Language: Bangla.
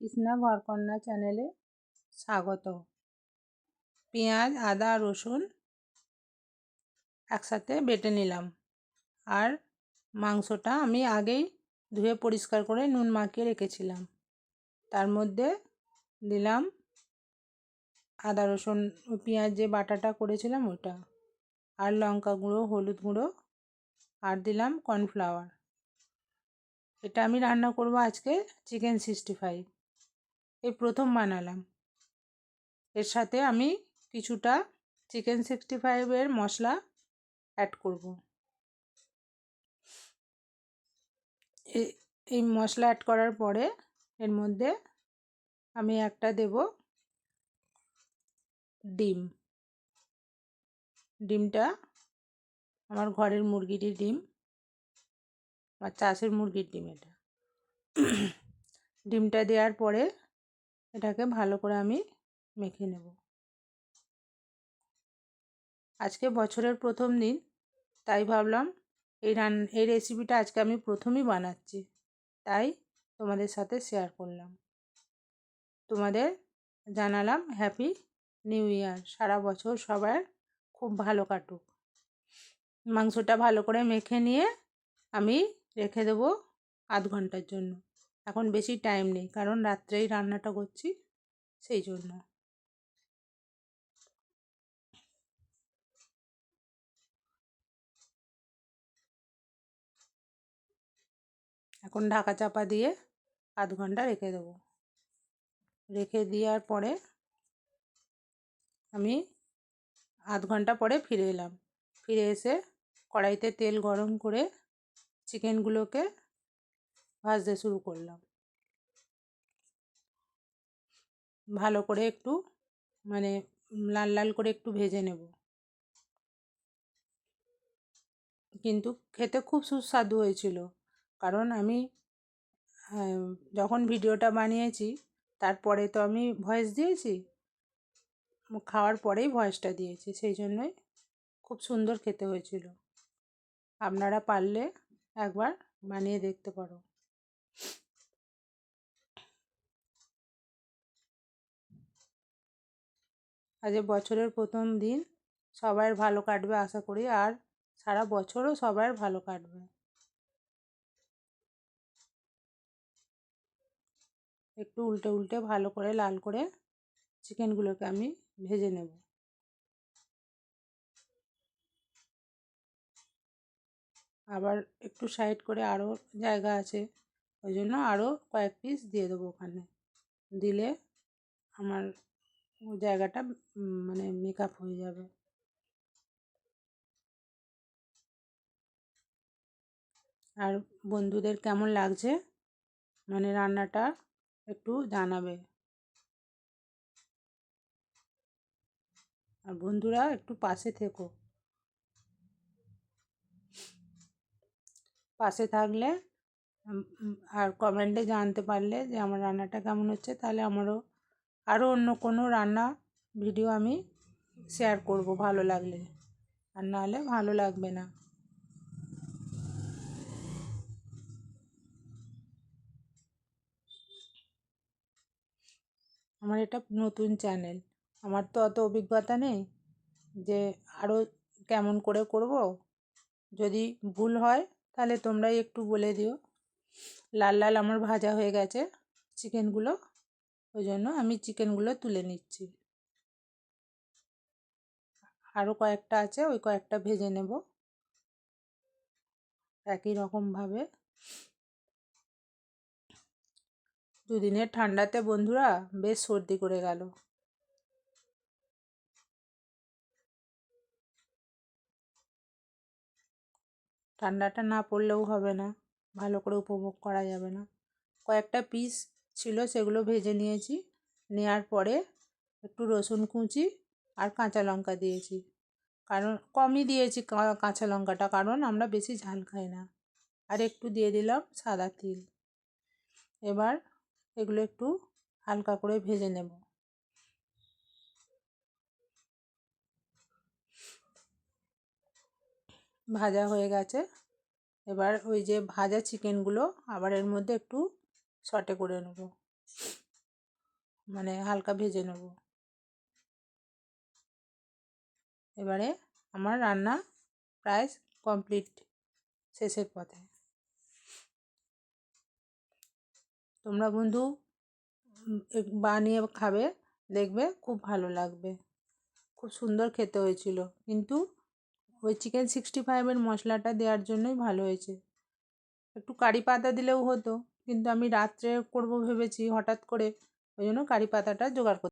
কৃষ্ণা ঘরকন্যা চ্যানেলে স্বাগত। পেঁয়াজ, আদা, রসুন একসাথে বেটে নিলাম। আর মাংসটা আমি আগেই ধুয়ে পরিষ্কার করে নুন মাখিয়ে রেখেছিলাম। তার মধ্যে দিলাম আদা, রসুন, পেঁয়াজ যে বাটাটা করেছিলাম ওটা। আর লঙ্কা গুঁড়ো, হলুদ গুঁড়ো আর দিলাম কর্নফ্লাওয়ার। এটা আমি রান্না করব আজকে চিকেন সিক্সটি ফাইভ। এই প্রথম বানালাম। এর সাথে আমি কিছুটা চিকেন সিক্সটি ফাইভের মশলা অ্যাড করব। এই মশলা অ্যাড করার পরে এর মধ্যে আমি একটা দেব ডিম। ডিমটা আমার ঘরের মুরগিটির ডিম বা চাষের মুরগির ডিম এটা। ডিমটা দেওয়ার পরে এটাকে ভালো করে আমি মেখে নেব। আজকে বছরের প্রথম দিন, তাই ভাবলাম এই রান, এই রেসিপিটা আজকে আমি প্রথমেই বানাচ্ছি। তাই তোমাদের সাথে শেয়ার করলাম। তোমাদের জানালাম হ্যাপি নিউ ইয়ার সারা বছর সবার খুব ভালো কাটুক। মাংসটা ভালো করে মেখে নিয়ে আমি রেখে দেবো আধ ঘণ্টার জন্য। এখন বেশি টাইম নেই। কারণ রাত্রেই রান্নাটা করছি, সেই জন্য। এখন ঢাকা চাপা দিয়ে আধ ঘণ্টা রেখে দেবো। রেখে দেওয়ার পরে আমি আধ ঘণ্টা পরে ফিরে এলাম। ফিরে এসে কড়াইতে তেল গরম করে চিকেনগুলোকে ভাজতে শুরু করলাম। ভালো করে একটু মানে লাল লাল করে একটু ভেজে নেব। কিন্তু খেতে খুব সুস্বাদু হয়েছিল। কারণ আমি যখন ভিডিওটা বানিয়েছি, তারপরে তো আমি ভয়েস দিয়েছি, খাওয়ার পরেই ভয়েসটা দিয়েছি। সেই জন্যই খুব সুন্দর খেতে হয়েছিল। আপনারা পারলে একবার বানিয়ে দেখতে পারো। আজ বছরের প্রথম দিন সবার ভালো কাটবে আশা করি, আর সারা বছরও সবার ভালো কাটবে। একটু উল্টে উল্টে ভালো করে লাল করে চিকেনগুলোকে আমি ভেজে নেব। আবার একটু সাইড করে আরও জায়গা আছে, ওই জন্য আরও কয়েক পিস দিয়ে দেবো ওখানে। দিলে আমার জায়গাটা মানে মেকআপ হয়ে যাবে। আর বন্ধুদের কেমন লাগছে? মানে রান্নাটা একটু জানাবে। আর বন্ধুরা একটু পাশে থেকো। পাশে থাকলে আর কমেন্টে জানতে পারলে যে আমার রান্নাটা কেমন হচ্ছে, তাহলে আমারও আরও অন্য কোনো রান্না ভিডিও আমি শেয়ার করব ভালো লাগলে। আর নাহলে ভালো লাগবে না। আমার এটা নতুন চ্যানেল আমার তো অত অভিজ্ঞতা নেই যে আরও কেমন করে করব। যদি ভুল হয় তাহলে তোমরাই একটু বলে দিও। লাল লাল আমার ভাজা হয়ে গেছে। চিকেনগুলো ওই জন্য আমি চিকেনগুলো তুলে নিচ্ছি। আরও কয়েকটা আছে, ওই কয়েকটা ভেজে নেব। একই রকমভাবে। দুদিনের ঠান্ডাতে বন্ধুরা বেশ সর্দি করে গেল। ঠান্ডাটা না পড়লেও হবে না, ভালো করে উপভোগ করা যাবে না। কয়েকটা পিস ছিল সেগুলো ভেজে নিয়েছি। নেওয়ার পরে একটু রসুন কুচি আর কাঁচা লঙ্কা দিয়েছি। কারণ কমই দিয়েছি কাঁচা লঙ্কাটা, কারণ আমরা বেশি ঝাল খাই না। আর একটু দিয়ে দিলাম সাদা তিল। এবার এগুলো একটু হালকা করে ভেজে নেব। ভাজা হয়ে গেছে। এবার ওই যে ভাজা চিকেনগুলো আবার এর মধ্যে একটু সটে করে নেব। মানে হালকা ভেজে নেব। এবারে আমার রান্না প্রায় কমপ্লিট শেষের পথে। তোমরা বন্ধু বানিয়ে খাবে, দেখবে খুব ভালো লাগবে। খুব সুন্দর খেতে হয়েছিল। কিন্তু ওই চিকেন সিক্সটি ফাইভের মশলাটা দেওয়ার জন্যই ভালো হয়েছে। একটু কারি পাতা দিলেও হতো। কিন্তু আমি রাত্রে করব ভেবেছি হঠাৎ করে ওই জন্য কারি পাতাটা জোগাড় করতে